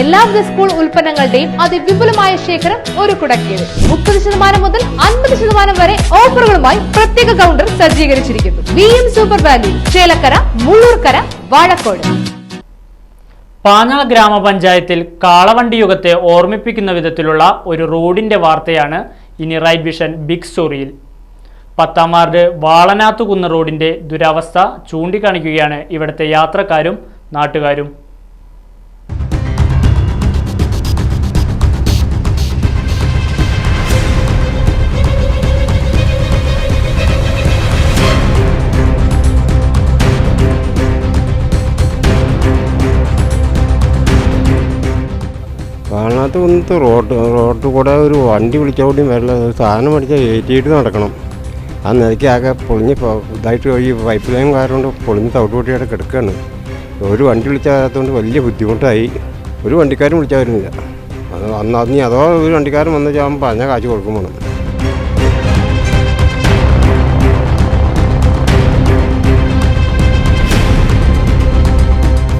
എല്ലാവിധ സ്കൂൾ ഉൽപ്പന്നങ്ങളുടെയും അതിവിപുലമായ ശേഖരം ഒരു കുടക്കീഴിൽ. മുപ്പത് ശതമാനം മുതൽ അൻപത് ശതമാനം വരെ ഓഫറുകളുമായി പ്രത്യേക കൗണ്ടർ സജ്ജീകരിച്ചിരിക്കുന്നു. V M super value Chelakkara Mullurkara Vazhakode. Panjal ഗ്രാമപഞ്ചായത്തിൽ കാളവണ്ടി യുഗത്തെ ഓർമ്മിപ്പിക്കുന്ന വിധത്തിലുള്ള ഒരു റോഡിന്റെ വാർത്തയാണ് ഇനി റൈറ്റ് വിഷൻ ബിഗ് സ്റ്റോറിയിൽ. പത്താം വാർഡ് വാളനാത്തുകുന്ന് റോഡിന്റെ ദുരവസ്ഥ ചൂണ്ടിക്കാണിക്കുകയാണ് ഇവിടുത്തെ യാത്രക്കാരും നാട്ടുകാരും. കാണാത്ത കുന്നത്ത് റോഡ് റോഡിൽ കൂടെ ഒരു വണ്ടി വിളിച്ചാൽ കൂടി വരില്ല. ഒരു സാധനം മേടിച്ചാൽ ഏറ്റിയിട്ട് നടക്കണം. ആ നിലയ്ക്ക് ആകെ പൊളിഞ്ഞ് ഇതായിട്ട് ഈ പൈപ്പ് ലൈൻ കാരണം പൊളിഞ്ഞ് തവിട്ടുപൊട്ടിയുടെ കിടക്കുകയാണ് ഒരു വണ്ടി വിളിച്ചാത്തതുകൊണ്ട് വലിയ ബുദ്ധിമുട്ടായി. ഒരു വണ്ടിക്കാരും വിളിച്ചാൽ വരുന്നില്ല. അത് അന്ന് അന്ന് അതോ ഒരു വണ്ടിക്കാരൻ വന്ന് ഞാൻ പറഞ്ഞ കാശ് കൊടുക്കും വേണം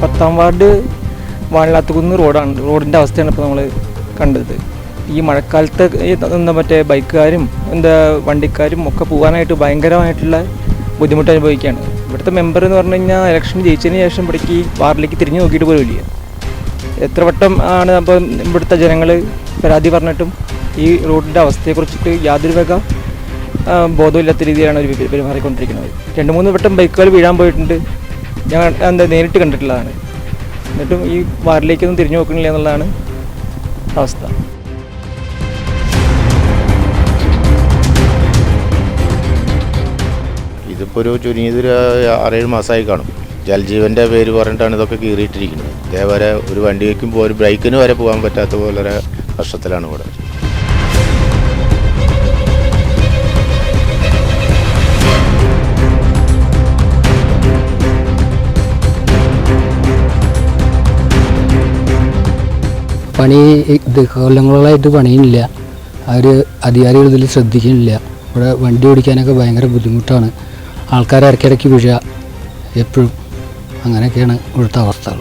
പത്താം വാർഡ് വാണിലാത്തുകുന്ന് റോഡാണ്. റോഡിന്റെ അവസ്ഥയാണ് ഇപ്പോൾ നമ്മൾ കണ്ടത്. ഈ മഴക്കാലത്ത് എന്താ മറ്റേ ബൈക്കുകാരും എന്താ വണ്ടിക്കാരും ഒക്കെ പോകാനായിട്ട് ഭയങ്കരമായിട്ടുള്ള ബുദ്ധിമുട്ട് അനുഭവിക്കുകയാണ്. ഇവിടുത്തെ മെമ്പർ എന്ന് പറഞ്ഞു കഴിഞ്ഞാൽ ഇലക്ഷൻ ജയിച്ചതിന് ശേഷം ഇവിടേക്ക് വാർഡിലേക്ക് തിരിഞ്ഞു നോക്കിയിട്ട് പോലും ഇല്ല. എത്ര വട്ടം ആണ് അപ്പോൾ ഇവിടുത്തെ ജനങ്ങൾ പരാതി പറഞ്ഞിട്ടും ഈ റോഡിന്റെ അവസ്ഥയെക്കുറിച്ചിട്ട് യാതൊരു വക ബോധമില്ലാത്ത രീതിയിലാണ് അവർ പെരു- പെരുമാറിക്കൊണ്ടിരിക്കുന്നത്. രണ്ട് മൂന്ന് വട്ടം ബൈക്കുകൾ വീഴാൻ പോയിട്ടുണ്ട്. ഞാൻ എന്താ നേരിട്ട് കണ്ടിട്ടുള്ളതാണ്. എന്നിട്ടും ഈ വാറിലേക്കൊന്നും തിരിഞ്ഞു നോക്കുന്നില്ല എന്നുള്ളതാണ് അവസ്ഥ. ഇതിപ്പോൾ ഒരു ചുരുങ്ങിയതൊരു ആറേഴ് മാസമായി കാണും. ജൽജീവന്റെ പേര് പറഞ്ഞിട്ടാണ് ഇതൊക്കെ കീറിയിട്ടിരിക്കുന്നത്. ഇതേവരെ ഒരു വണ്ടി വയ്ക്കുമ്പോൾ ഒരു ബ്രേക്കിന് വരെ പോകാൻ പറ്റാത്ത പോലെ ഒരു ഇവിടെ. പണി ഇത് കൊല്ലങ്ങളായിട്ട് പണിയില്ല അവർ അധികാരികൾ ഇതിൽ ശ്രദ്ധിക്കുന്നില്ല. ഇവിടെ വണ്ടി ഓടിക്കാനൊക്കെ ഭയങ്കര ബുദ്ധിമുട്ടാണ്. ആൾക്കാർ ഇടയ്ക്കിടയ്ക്ക് വീഴുക എപ്പോഴും അങ്ങനെയൊക്കെയാണ് ഇവിടുത്തെ അവസ്ഥകൾ.